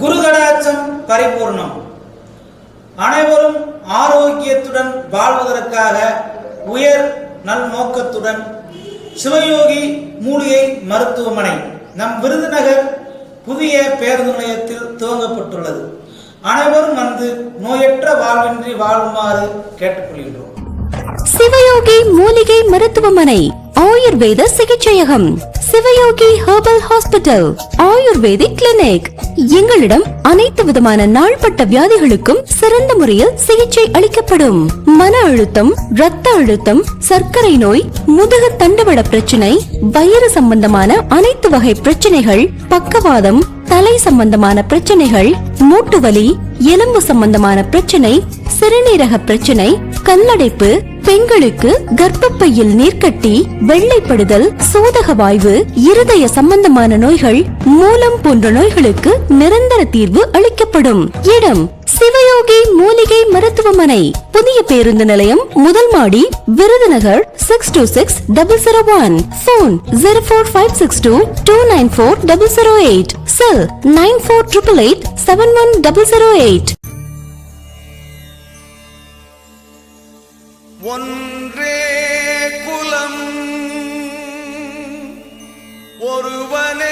குருகடாச்சம் பரிபூர்ணம். அனைவரும் ஆரோக்கியத்துடன் வாழ்வதற்காக உயர் நல்நோக்கத்துடன் சிவயோகி மூலிகை மருத்துவமனை நம் விருதுநகர் புதிய பேருந்து நிலையத்தில் துவங்கப்பட்டுள்ளது. அனைவரும் வந்து நோயற்ற வாழ்வின்றி வாழுமாறு கேட்டுக்கொள்கின்றோம். சிவயோகி மூலிகை மருத்துவமனை ஆயுர்வேத சிகிச்சையகம். Sivayogi herbal hospital ayurvedic clinic. எங்களிடம் அனைத்து விதமான நாள்பட்ட வியாதிகளுக்கும் சிறந்த முறையில் சிகிச்சை அளிக்கப்படும். மன அழுத்தம் ரத்த அழுத்தம் சர்க்கரை நோய் முதுகு தண்டுவட பிரச்சனை வயிறு சம்பந்தமான அனைத்து வகை பிரச்சனைகள் பக்கவாதம் தலை சம்பந்தமான பிரச்சனைகள் மூட்டு வலி எலும்பு சம்பந்தமான பிரச்சனை சிறுநீரக பிரச்சனை கல்லடைப்பு பெண்களுக்கு கர்ப்பப்பையில் நீர்க்கட்டி வெள்ளைப்படுதல் சோதக வாய்வு இருதய சம்பந்தமான நோய்கள் மூலம் போன்ற நோய்களுக்கு நிரந்தர தீர்வு அளிக்கப்படும். இடம் சிவயோகி மூலிகை மருத்துவமனை. புதிய பேருந்து நிலையம் முதல் மாடி Virudhunagar six two six double zero one phone zero four five six two two nine four double zero eight cell nine four triple eight seven one double zero eight eight ஒன்றே குலம் ஒருவனே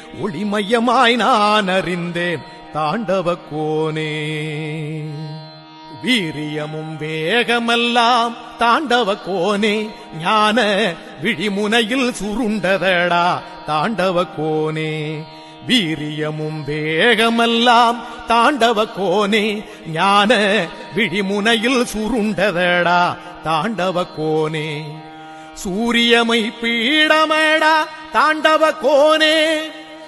ஒளிமயமாய் நான் அறிந்தேன் தாண்டவ கோனே. வீரியமும் வேகமெல்லாம் தாண்டவ கோனே. ஞான விழிமுனையில் சுருண்டதடா தாண்டவ கோனே. வீரியமும் வேகமெல்லாம் தாண்டவ கோனே. ஞான விழிமுனையில் சுருண்டதடா தாண்டவ கோனே. சூரியமை பீடமடா தாண்டவ கோனே.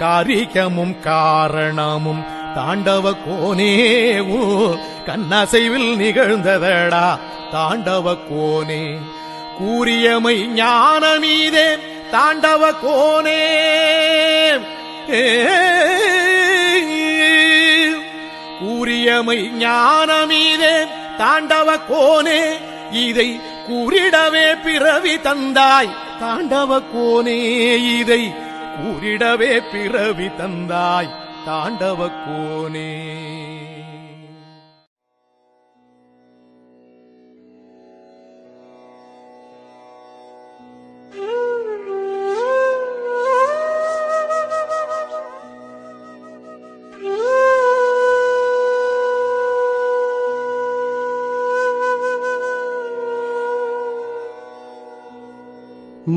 காரிகமும் காரணமும் தாண்டவ கோனேவோ கண்ணசைவில் நிகழ்ந்ததடா தாண்டவ கோனே. கூறியமை ஞானமீதே தாண்டவ கோனே. கூறியமை ஞானமீதே தாண்டவ கோனே. இதை கூறிடவே பிறவி தந்தாய் தாண்டவ கோனே. இதை கூறிடவே பிறவி தந்தாய் தாண்டவ கோனே.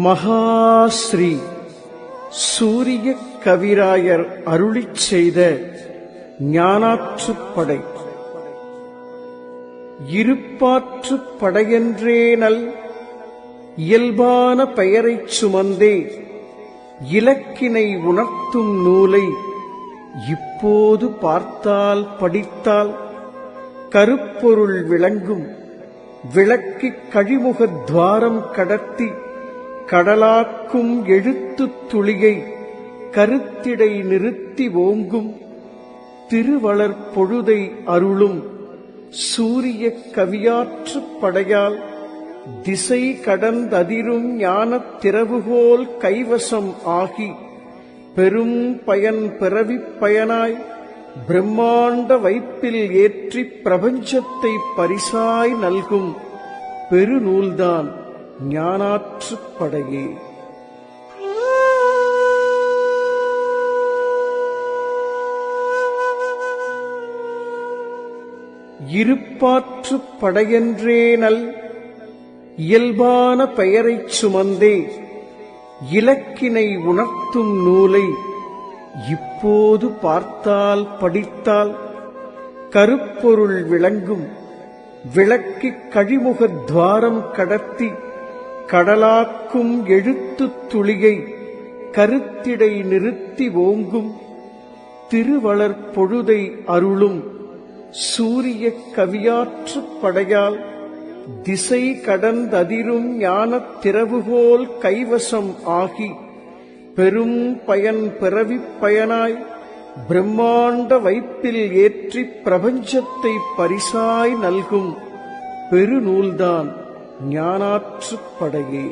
மகாஸ்ரீ சூரிய கவிராயர் அருளிச் செய்த ஞானாற்றுப்படை இருப்பாற்றுப் படையென்றேனல் இயல்பான பெயரைச் சுமந்தே இலக்கினை உணர்த்தும் நூலை இப்போது பார்த்தால் படித்தால் கருப்பொருள் விளங்கும். விளக்கிக் கழிமுகத் துவாரம் கடத்தி கடலாக்கும் எழுத்துத் துளியை கருத்திடை நிறுத்தி ஓங்கும் திருவளர் பொழுதை அருளும் சூரிய கவியாற்றுப் படையால் திசை கடந்ததிரும் ஞானத் திறவுகோல் கைவசம் ஆகி பெரும் பயன் பிறவிப் பயனாய் பிரம்மாண்ட வைப்பில் ஏற்றிப் பிரபஞ்சத்தை பரிசாய் நல்கும் பெருநூல்தான். ஞானாற்றுப் படையே. இருப்பாற்றுப் படையென்றேனல் இயல்பான பெயரைச் சுமந்தே இலக்கினை உணர்த்தும் நூலை இப்போது பார்த்தால் படித்தால் கருப்பொருள் விளங்கும் விளக்கிக் கழிமுகத் துவாரம் கடத்தி கடலாக்கும் எழுத்துத் துளியை கருத்திடை நிறுத்தி ஓங்கும் திருவளர் பொழுதை அருளும் சூரிய கவியாற்றுப் படையால் திசை கடந்ததிரும் ஞானத் திறவுகோல் கைவசம் ஆகி பெரும் பயன் பிறவிப் பயனாய் பிரம்மாண்ட வைப்பில் ஏற்றிப் பிரபஞ்சத்தை பரிசாய் நல்கும் பெருநூல்தான். ஞானாற்றுப்படையே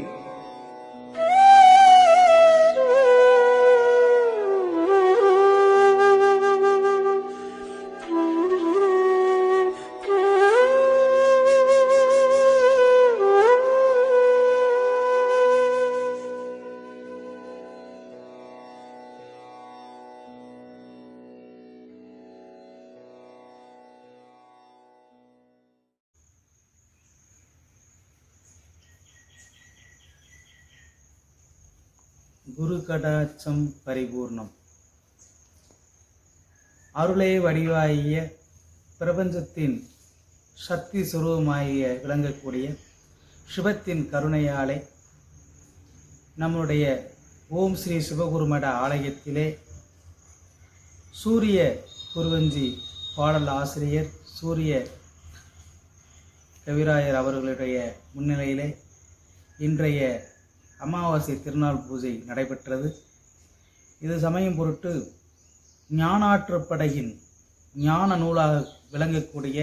குரு கடாட்சம் பரிபூர்ணம். அருளே வடிவாகிய பிரபஞ்சத்தின் சக்தி சுரூபமாகிய விளங்கக்கூடிய சிவத்தின் கருணையாலை நம்முடைய ஓம் ஸ்ரீ சிவகுருமட ஆலயத்திலே சூரிய குருவஞ்சி பாடல் ஆசிரியர் சூரிய கவிராயர் அவர்களுடைய முன்னிலையிலே இன்றைய அமாவாசை திருநாள் பூஜை நடைபெற்றது. இது சமயம் பொருட்டு ஞானாற்றுப்படையின் ஞான நூலாக விளங்கக்கூடிய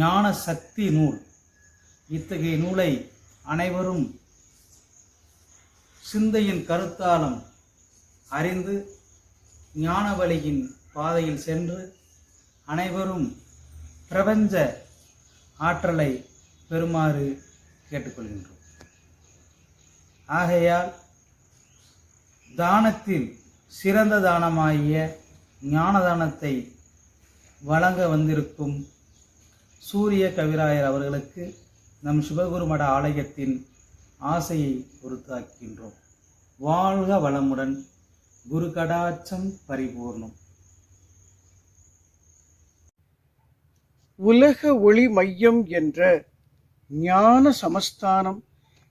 ஞான சக்தி நூல். இத்தகைய நூலை அனைவரும் சிந்தையின் கருத்தாலும் அறிந்து ஞான வழியின் பாதையில் சென்று அனைவரும் பிரபஞ்ச ஆற்றலை பெறுமாறு கேட்டுக்கொள்கின்றோம். ஆகையால் தானத்தில் சிறந்த தானமாகிய ஞானதானத்தை வழங்க வந்திருக்கும் சூரிய கவிராயர் அவர்களுக்கு நம் சிவகுருமட ஆலயத்தின் ஆசையை பொறுத்தாக்கின்றோம். வாழ்க வளமுடன் குரு கடாட்சம் பரிபூர்ணம். உலக ஒளி மையம் என்ற ஞான சமஸ்தானம்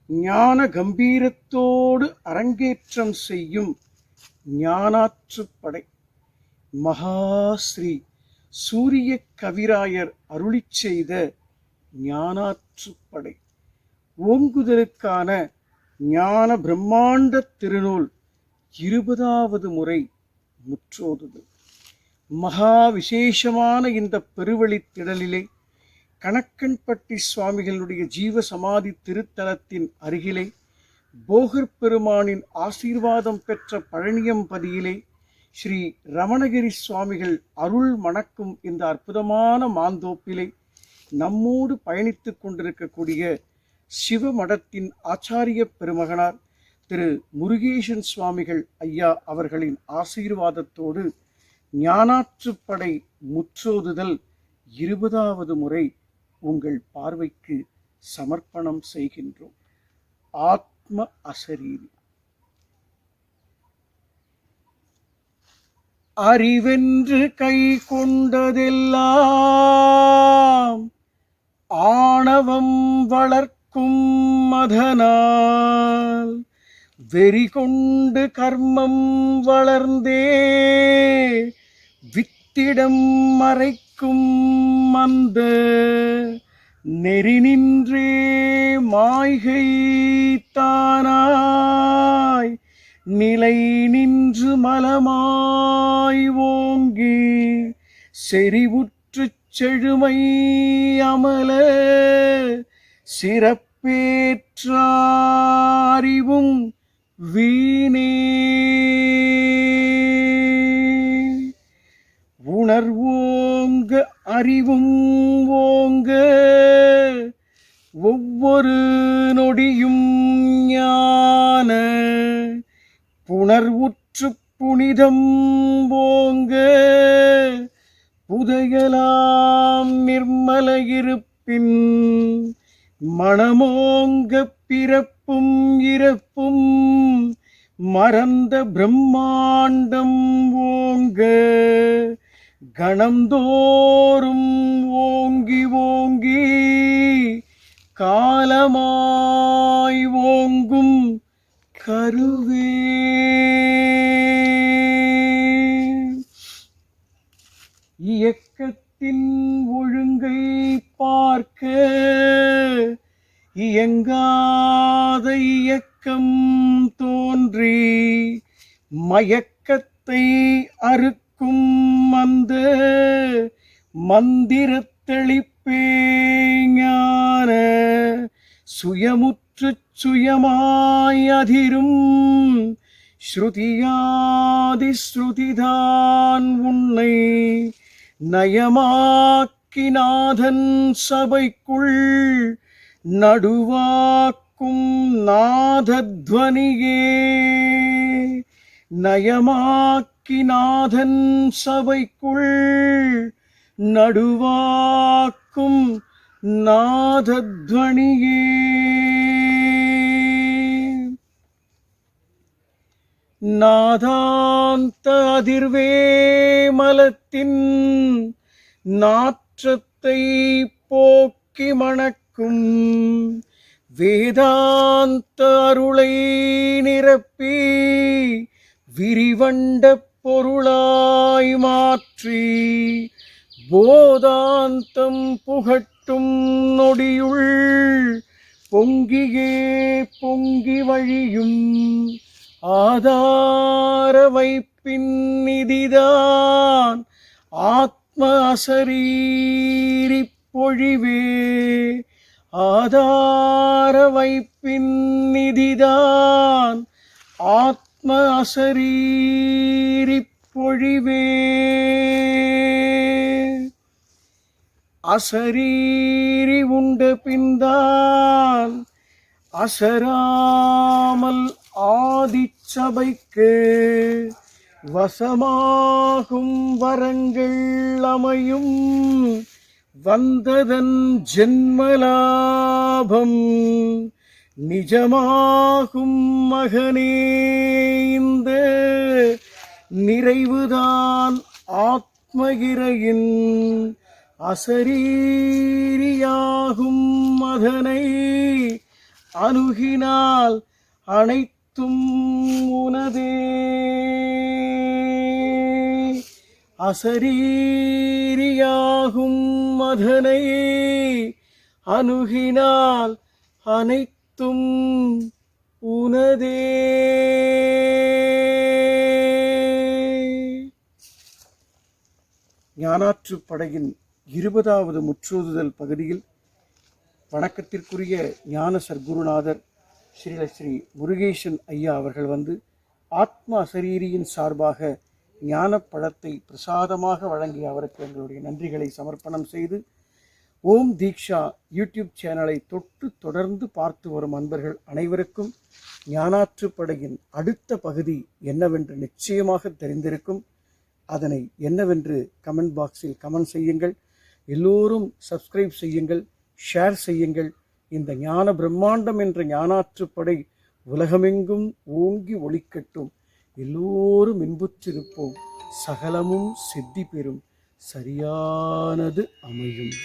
ஞான கம்பீரத்தோடு அரங்கேற்றம் செய்யும் ஞானாற்றுப்படை மகாஸ்ரீ சூரிய கவிராயர் அருளிச் செய்த ஞானாற்றுப்படை ஓங்குதலுக்கான ஞான பிரம்மாண்ட திருநூல் இருபதாவது முறை முற்றோதுது. மகா விசேஷமான இந்த பெருவழித் திடலிலே கணக்கன்பட்டி சுவாமிகளுடைய ஜீவ சமாதி திருத்தலத்தின் அருகிலே போகர் பெருமானின் ஆசீர்வாதம் பெற்ற பழனியம்பதியிலே ஸ்ரீ ரமணகிரி சுவாமிகள் அருள் மணக்கும் இந்த அற்புதமான மாந்தோப்பிலே நம்மோடு பயணித்து கொண்டிருக்கக்கூடிய சிவமடத்தின் ஆச்சாரிய பெருமகனார் திரு முருகேசன் சுவாமிகள் ஐயா அவர்களின் ஆசீர்வாதத்தோடு ஞானாற்றுப்படை முற்றோதுதல் இருபதாவது முறை உங்கள் பார்வைக்கு சமர்ப்பணம் செய்கின்றோம். ஆத்ம அசரீரி. அறிவென்று கை கொண்டதெல்லாம் ஆணவம் வளர்க்கும் மதனால். வெறி கொண்டு கர்மம் வளர்ந்தே வித்திடம் நிற்கும் அந்த நெறி நின்றே மாய்கை தானாய். நிலை நின்று மலமாய் ஓங்கி செறிவுற்று செழுமை அமல சிறப்பேற்றாரிவும் வீணே. உணர்வோ அறிவும் ஓங்க. ஒவ்வொரு நொடியும் ஞான. புணர்வுற்று புனிதம் ஓங்க. புதையலாம் நிர்மல இருப்பின் மனமோங்க பிறப்பும் இறப்பும் மறந்த பிரம்மாண்டம் ஓங்க. கணந்தோறும் ஓங்கி ஓங்கி காலமாய் ஓங்கும் கருவே. இயக்கத்தின் ஒழுங்கை பார்க்க இயங்காத இயக்கம் தோன்றி மயக்கத்தை அறுக்க அறுக்கும் அந்த மந்திரத் தெளிப்பே ஞான. சுயமுற்றுச் சுயமாய் அதிரும். ஸ்ருதியாதி ஸ்ருதிதான் உன்னை நயமாக்கிநாதன் சபைக்குள் நடுவாக்கும் நாதத்வனியே. நயமாக்கி நாதன் சபைக்குள் நடுவாக்கும் நாதத்வனியே நாதாந்த அதிர்வேமலத்தின் நாற்றத்தை போக்கி மணக்கும் வேதாந்த அருளை நிரப்பி விரிவண்ட பொருளாய் மாற்றி போதாந்தம் புகட்டும் நொடியுள் பொங்கியே பொங்கி வழியும் ஆதார வைப்பின் நிதிதான் ஆத்ம அசரீரி பொழிவே. ஆதார வைப்பின் நிதிதான் ஆத் ஆத்ம அசரீரி பொழிவே. அசரீரி உண்டு பின்தான் அசராமல் ஆதிச்சபைக்கு வசமாகும் வரங்கள் அமையும். வந்ததன் ஜென்மலாபம் நிஜமாகும் மகனே இந்த நிறைவுதான் ஆத்மகிரையின் அசரீரியாகும் மதனை அணுகினால் அனைத்தும் உனதே. அசரீரியாகும் மதனை அணுகினால் அனைத்தும் உனதே. ஞானாற்று படையின் இருபதாவது முற்றோதுதல் பகுதியில் வணக்கத்திற்குரிய ஞான சர்க்குருநாதர் ஸ்ரீல ஸ்ரீ முருகேசன் ஐயா அவர்கள் வந்து ஆத்மா சரீரியின் சார்பாக ஞான பழத்தை பிரசாதமாக வழங்கி அவருக்கு எங்களுடைய நன்றிகளை சமர்ப்பணம் செய்து ஓம் தீக்ஷா யூடியூப் சேனலை தொட்டு தொடர்ந்து பார்த்து வரும் அன்பர்கள் அனைவருக்கும் ஞானாற்றுப்படையின் அடுத்த பகுதி என்னவென்று நிச்சயமாக தெரிந்திருக்கும். அதனை என்னவென்று கமெண்ட் பாக்ஸில் கமெண்ட் செய்யுங்கள். எல்லோரும் சப்ஸ்கிரைப் செய்யுங்கள் ஷேர் செய்யுங்கள். இந்த ஞான பிரம்மாண்டம் என்ற ஞானாற்றுப்படை உலகமெங்கும் ஓங்கி ஒளிக்கட்டும். எல்லோரும் இன்புற்றிருப்போம். சகலமும் சித்தி பெறும். சரியானது அமையும்.